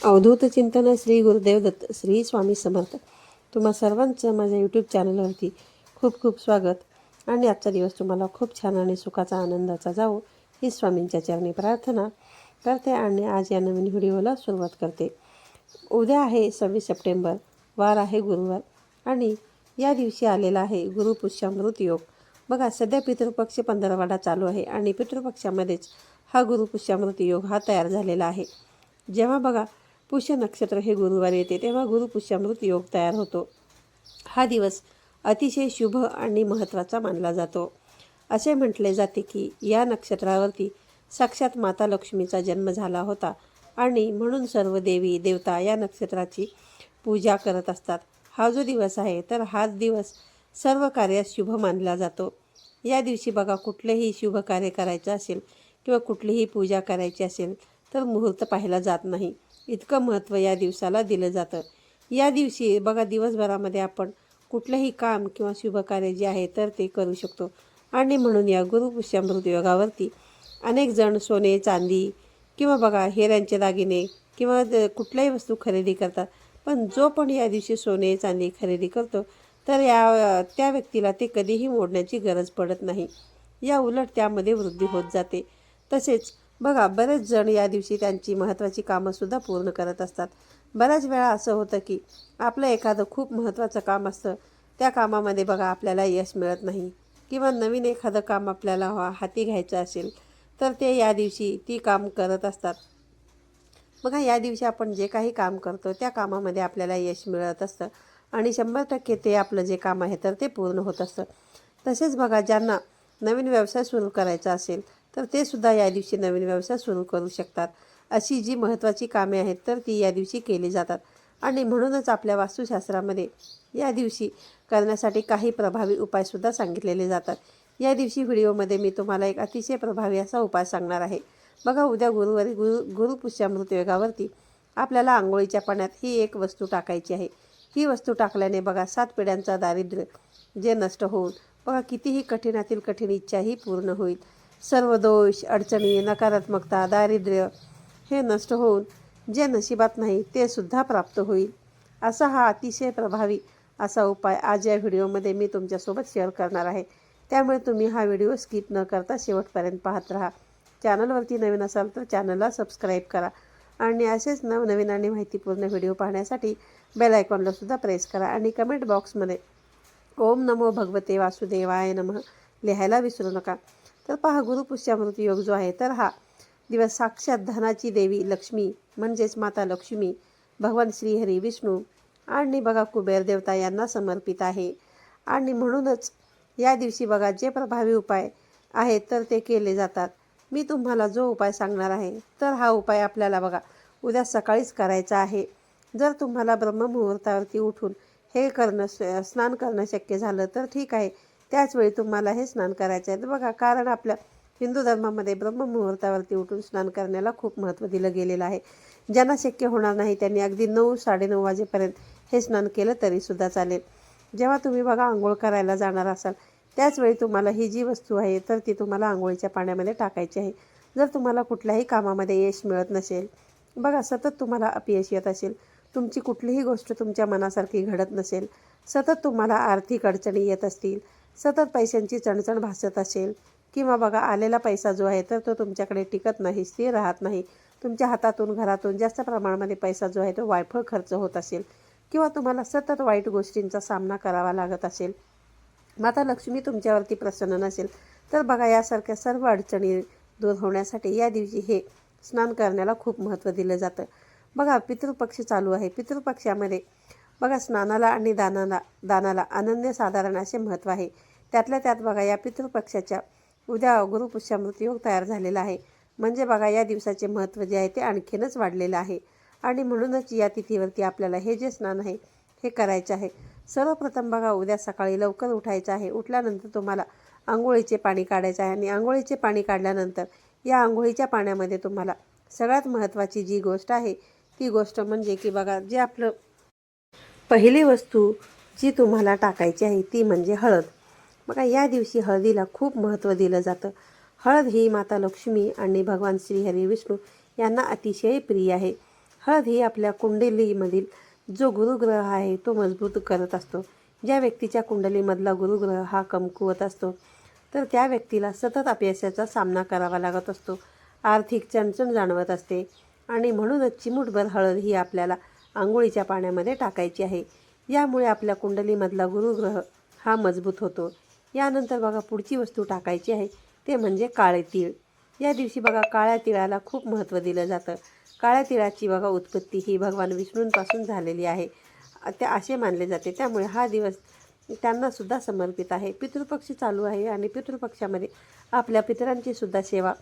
अवधूत चिंतन श्री गुरुदेव दत्त श्री स्वामी समर्थ. तुम्हा सर्वांचं माझ्या यूट्यूब चॅनलवरती खूप खूप स्वागत. आणि आजचा दिवस तुम्हाला खूप छान आणि सुखाचा आनंदाचा जावो ही स्वामींच्या चरणी प्रार्थना. करते आणि आज या नवीन व्हिडिओला सुरुवात करते. उद्या आहे सव्वीस सप्टेंबर वार आहे गुरुवार. आणि या दिवशी आलेला आहे गुरुपुष्यामृत योग. बघा सध्या पितृपक्ष पंधरवाडा चालू आहे आणि पितृपक्षामध्येच हा गुरुपुष्यामृत योग हा तयार झालेला आहे. जेव्हा बघा पुष्य नक्षत्र हे गुरुवार येते तेव्हा गुरुपुष्यामृत योग तयार होतो. हा दिवस अतिशय शुभ आणि महत्त्वाचा मानला जातो. असे म्हटले जाते की या नक्षत्रावरती साक्षात माता लक्ष्मीचा जन्म झाला होता आणि म्हणून सर्व देवी देवता या नक्षत्राची पूजा करत असतात. हा जो दिवस आहे तर हाच दिवस सर्व कार्यात शुभ मानला जातो. या दिवशी बघा कुठलेही शुभ कार्य करायचं असेल किंवा कुठलीही पूजा करायची असेल तर मुहूर्त पाहिला जात नाही. इतकं महत्त्व या दिवसाला दिलं जातं. या दिवशी बघा दिवसभरामध्ये आपण कुठलंही काम किंवा शुभकार्य जे आहे तर ते करू शकतो. आणि म्हणून या गुरुपुष्यामृत योगावरती अनेक जण सोने चांदी किंवा बघा हेऱ्यांचे दागिने किंवा द- कुठल्याही वस्तू खरेदी करतात. पण जो पण या दिवशी सोने चांदी खरेदी करतो तर या त्या व्यक्तीला ते कधीही मोडण्याची गरज पडत नाही. या उलट त्यामध्ये वृद्धी होत जाते. तसेच बघा बरेच जण या दिवशी त्यांची महत्त्वाची कामंसुद्धा पूर्ण करत असतात. बऱ्याच वेळा असं होतं की आपलं एखादं खूप महत्त्वाचं काम असतं त्या कामामध्ये बघा आपल्याला यश मिळत नाही. किंवा नवीन एखादं काम आपल्याला हा- हाती घ्यायचं असेल तर ते या दिवशी ती काम करत असतात. बघा या दिवशी आपण जे काही काम करतो त्या कामामध्ये आपल्याला यश मिळत असतं. आणि शंभर टक्के ते आपलं जे काम आहे तर ते पूर्ण होत असतं. तसेच बघा ज्यांना नवीन व्यवसाय सुरू करायचा असेल तर ते सुद्धा या दिवशी नवीन व्यवसाय सुरू करू शकतात. अशी जी महत्त्वाची कामे आहेत तर ती या दिवशी केली जातात. आणि म्हणूनच आपल्या वास्तुशास्त्रामध्ये या दिवशी करण्यासाठी काही प्रभावी उपायसुद्धा सांगितलेले जातात. या दिवशी व्हिडिओमध्ये मी तुम्हाला एक अतिशय प्रभावी असा उपाय सांगणार आहे. बघा उद्या गुरुवारी गुरु गुरुपुष्यामृत योगावरती आपल्याला आंघोळीच्या पाण्यात ही एक वस्तू टाकायची आहे. ही वस्तू टाकल्याने बघा सात पिढ्यांचा दारिद्र्य जे नष्ट होऊन बघा कितीही कठीणातील कठीण इच्छाही पूर्ण होईल. सर्व दोष अडचणी नकारात्मकता दारिद्र्य हे नष्ट होऊन जे नशिबात नाही ते सुद्धा प्राप्त होईल. असा हा अतिशय प्रभावी असा उपाय आज या व्हिडिओमध्ये मी तुमच्यासोबत शेअर करणार आहे. त्यामुळे तुम्ही हा व्हिडिओ स्किप न करता शेवटपर्यंत पाहत राहा. चॅनलवरती नवीन असाल तर चॅनलला सबस्क्राईब करा आणि असेच नवनवीन आणि माहितीपूर्ण व्हिडिओ पाहण्यासाठी बेल आयकॉनला सुद्धा प्रेस करा आणि कमेंट बॉक्समध्ये ओम नमो भगवते वासुदेवाय नमः लिहायला विसरू नका. तर पहा गुरुपुष्यामृत योग जो आहे तर हा दिवस साक्षात धनाची देवी लक्ष्मी म्हणजेच माता लक्ष्मी भगवान श्रीहरी विष्णू आणि बघा कुबेर देवता यांना समर्पित आहे. आणि म्हणूनच या दिवशी बघा जे प्रभावी उपाय आहेत तर ते केले जातात. मी तुम्हाला जो उपाय सांगणार आहे तर हा उपाय आपल्याला बघा उद्या सकाळीच करायचा आहे. जर तुम्हाला ब्रह्ममुहूर्तावरती उठून हे करणं स्नान करणं शक्य झालं तर ठीक आहे. त्याचवेळी तुम्हाला हे स्नान करायचं आहे बघा कारण आपल्या हिंदू धर्मामध्ये ब्रह्ममुहूर्तावरती उठून स्नान करण्याला खूप महत्त्व दिलं गेलेलं आहे. ज्यांना शक्य होणार नाही त्यांनी अगदी नऊ साडेनऊ वाजेपर्यंत हे स्नान केलं तरीसुद्धा चालेल. जेव्हा तुम्ही बघा आंघोळ करायला जाणार असाल त्याचवेळी तुम्हाला ही जी वस्तू आहे तर ती तुम्हाला आंघोळीच्या पाण्यामध्ये टाकायची आहे. जर तुम्हाला कुठल्याही कामामध्ये यश मिळत नसेल बघा सतत तुम्हाला अपयश येत असेल तुमची कुठलीही गोष्ट तुमच्या मनासारखी घडत नसेल सतत तुम्हाला आर्थिक अडचणी येत असतील सतत पैशांची चणचण भासत असेल किंवा बघा आलेला पैसा जो आहे तर तो तुमच्याकडे टिकत नाही स्थिर राहत नाही. तुमच्या हातातून घरातून जास्त प्रमाणामध्ये पैसा जो आहे तो वायफळ खर्च होत असेल किंवा तुम्हाला सतत वाईट गोष्टींचा सामना करावा लागत असेल. माता लक्ष्मी तुमच्यावरती प्रसन्न नसेल तर बघा यासारख्या सर्व अडचणी दूर होण्यासाठी या दिवशी हे स्नान करण्याला खूप महत्त्व दिलं जातं. बघा पितृपक्ष चालू आहे. पितृपक्षामध्ये बघा स्नानाला आणि दानाला दानाला अनन्यसाधारण असे महत्त्व आहे. त्यातल्या त्यात बघा या पितृपक्षाच्या उद्या गुरुपुष्यामृत योग तयार झालेला आहे. म्हणजे बघा या दिवसाचे महत्त्व जे आहे ते आणखीनच वाढलेलं आहे. आणि म्हणूनच या तिथीवरती आपल्याला हे जे स्नान आहे हे करायचे आहे. सर्वप्रथम बघा उद्या सकाळी लवकर उठायचं आहे. उठल्यानंतर तुम्हाला आंघोळीचे पाणी काढायचं आहे. आणि आंघोळीचे पाणी काढल्यानंतर या आंघोळीच्या पाण्यामध्ये तुम्हाला सगळ्यात महत्त्वाची जी गोष्ट आहे ती गोष्ट म्हणजे की बघा जे आपलं पहिली वस्तू जी तुम्हाला टाकायची आहे ती म्हणजे हळद. बघा या दिवशी हळदीला खूप महत्त्व दिलं जातं. हळद ही माता लक्ष्मी आणि भगवान श्रीहरी विष्णू यांना अतिशय प्रिय आहे. हळद ही आपल्या कुंडलीमधील जो गुरुग्रह आहे तो मजबूत करत असतो. ज्या व्यक्तीच्या कुंडलीमधला गुरुग्रह हा कमकुवत असतो तर त्या व्यक्तीला सतत अपयशाचा सामना करावा लागत असतो. आर्थिक चणचण जाणवत असते आणि म्हणूनच चिमूटभर हळद ही आपल्याला आंघोळीच्या पाण्यामध्ये टाकायची आहे. यामुळे आपल्या कुंडलीमधला गुरुग्रह हा मजबूत होतो. यानंतर बघा पुढची वस्तू टाकायची आहे. ते म्हणजे काळे तीळ. या दिवशी बघा काळ्या तिळाला खूप महत्त्व दिलं जातं. काळ्या तिळाची बघा उत्पत्ती ही भगवान विष्णूंपासून झालेली आहे. ते असे मानले जाते. त्यामुळे हा दिवस त्यांनासुद्धा समर्पित आहे. पितृपक्ष चालू आहे आणि पितृपक्षामध्ये आपल्या पितरांची सुद्धा सेवा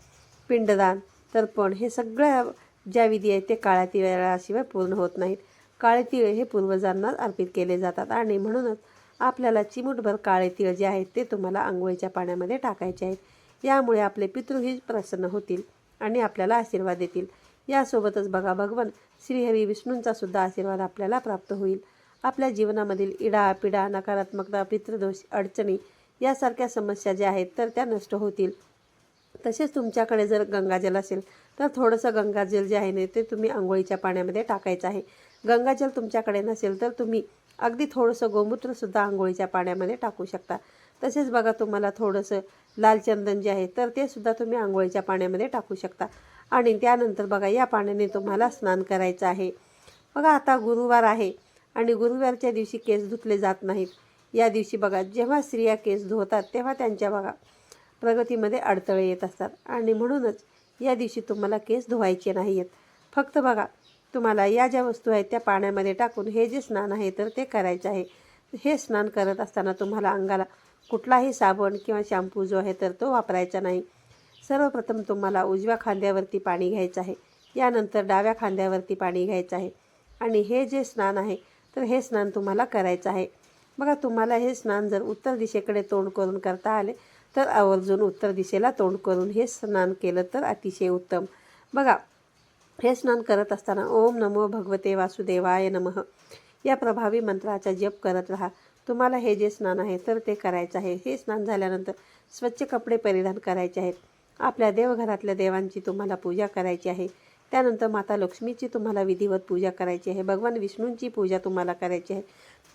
पिंडदान तर्पण हे सगळ्या ज्या विधी आहेत ते काळ्या तिळाशिवाय पूर्ण होत नाहीत. काळे तिळ हे पूर्वजांना अर्पित केले जातात आणि म्हणूनच आपल्याला चिमूटभर काळे तिळ जे आहेत ते तुम्हाला आंघोळीच्या पाण्यामध्ये टाकायचे आहेत. यामुळे आपले पितृही प्रसन्न होतील आणि आपल्याला आशीर्वाद देतील. यासोबतच बघा भगवान श्रीहरी विष्णूंचा सुद्धा आशीर्वाद आपल्याला प्राप्त होईल. आपल्या जीवनामधील इडा पिडा नकारात्मकता पितृदोष अडचणी यासारख्या समस्या ज्या आहेत तर त्या नष्ट होतील. तसेच तुमच्याकडे जर गंगाजल असेल तर थोडंसं गंगाजल जे आहे ना ते तुम्ही आंघोळीच्या पाण्यामध्ये टाकायचं आहे. गंगाजल तुमच्याकडे नसेल तर तुम्ही अगदी थोडंसं गोमूत्रसुद्धा आंघोळीच्या पाण्यामध्ये टाकू शकता. तसेच बघा तुम्हाला थोडंसं लाल चंदन जे आहे तर ते सुद्धा तुम्ही आंघोळीच्या पाण्यामध्ये टाकू शकता. आणि त्यानंतर बघा या पाण्याने तुम्हाला स्नान करायचं आहे. बघा आता गुरुवार आहे आणि गुरुवारच्या दिवशी केस धुतले जात नाहीत. या दिवशी बघा जेव्हा स्त्रिया केस धुवतात तेव्हा त्यांच्या बघा प्रगतीमध्ये अडथळे येत असतात. आणि म्हणूनच या दिवशी तुम्हाला केस धुवायचे नाही आहेत फक्त बघा तुम्हाला या ज्या वस्तू आहेत त्या पाण्यामध्ये टाकून हे जे स्नान आहे तर ते करायचं आहे. हे स्नान करत असताना तुम्हाला अंगाला कुठलाही साबण किंवा शॅम्पू जो आहे तर तो वापरायचा नाही. सर्वप्रथम तुम्हाला उजव्या खांद्यावरती पाणी घ्यायचं आहे. यानंतर डाव्या खांद्यावरती पाणी घ्यायचं आहे. आणि हे जे स्नान आहे तर हे स्नान तुम्हाला करायचं आहे. बघा तुम्हाला हे स्नान जर उत्तर दिशेकडे तोंड करून करता आले तर आवर्जून उत्तर दिशेला तोंड करून हे स्नान केलं तर अतिशय उत्तम. बघा हे स्नान करत असताना ओम नमो भगवते वासुदेवाय नमः. या प्रभावी मंत्राचा जप करत राहा. तुम्हाला हे जे स्नान आहे तर ते करायचं आहे. हे स्नान झाल्यानंतर स्वच्छ कपडे परिधान करायचे आहेत. आपल्या देवघरातल्या देवांची तुम्हाला पूजा करायची आहे. त्यानंतर माता लक्ष्मीची तुम्हाला विधिवत पूजा करायची आहे. भगवान विष्णूंची पूजा तुम्हाला करायची आहे.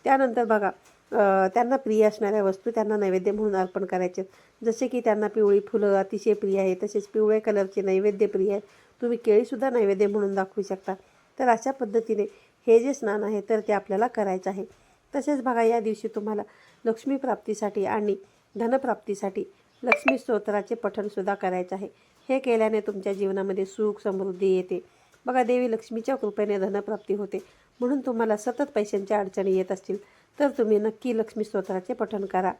त्यानंतर बघा त्यांना प्रिय असणाऱ्या वस्तू त्यांना नैवेद्य म्हणून अर्पण करायचे. जसे की त्यांना पिवळी फुलं अतिशय प्रिय आहे तसेच पिवळे कलरचे नैवेद्य प्रिय आहे. तुम्ही केळीसुद्धा नैवेद्य म्हणून दाखवू शकता. तर अशा पद्धतीने हे जे स्नान आहे तर ते आपल्याला करायचं आहे. तसेच बघा या दिवशी तुम्हाला लक्ष्मी प्राप्तीसाठी आणि धनप्राप्तीसाठी लक्ष्मी स्तोत्राचे पठणसुद्धा करायचं आहे. हे केल्याने तुमच्या जीवनामध्ये सुख समृद्धी येते. बघा देवी लक्ष्मीच्या कृपेने धनप्राप्ती होते. म्हणून तुम्हाला सतत पैशांच्या अडचणी येत असतील तर तुम्ही नक्की लक्ष्मी स्तोत्राचे पठण करा.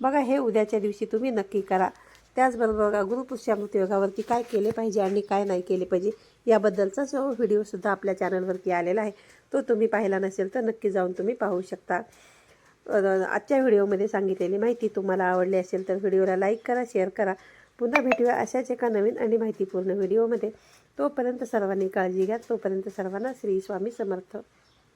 बघा हे उद्याच्या दिवशी तुम्ही नक्की करा. त्याचबरोबर बघा गुरुपुष्यामृत योगावरती काय केले पाहिजे आणि काय नाही केले पाहिजे याबद्दलचा जो व्हिडिओसुद्धा आपल्या चॅनलवरती आलेला आहे तो तुम्ही पाहिला नसेल तर नक्की जाऊन तुम्ही पाहू शकता. आजच्या व्हिडिओमध्ये सांगितलेली माहिती तुम्हाला आवडली असेल तर व्हिडिओला लाईक करा शेअर करा. पुन्हा भेटूया अशाच एका नवीन आणि माहितीपूर्ण व्हिडिओमध्ये. तोपर्यंत सर्वांनी काळजी घ्या. तोपर्यंत सर्वांना श्री स्वामी समर्थ.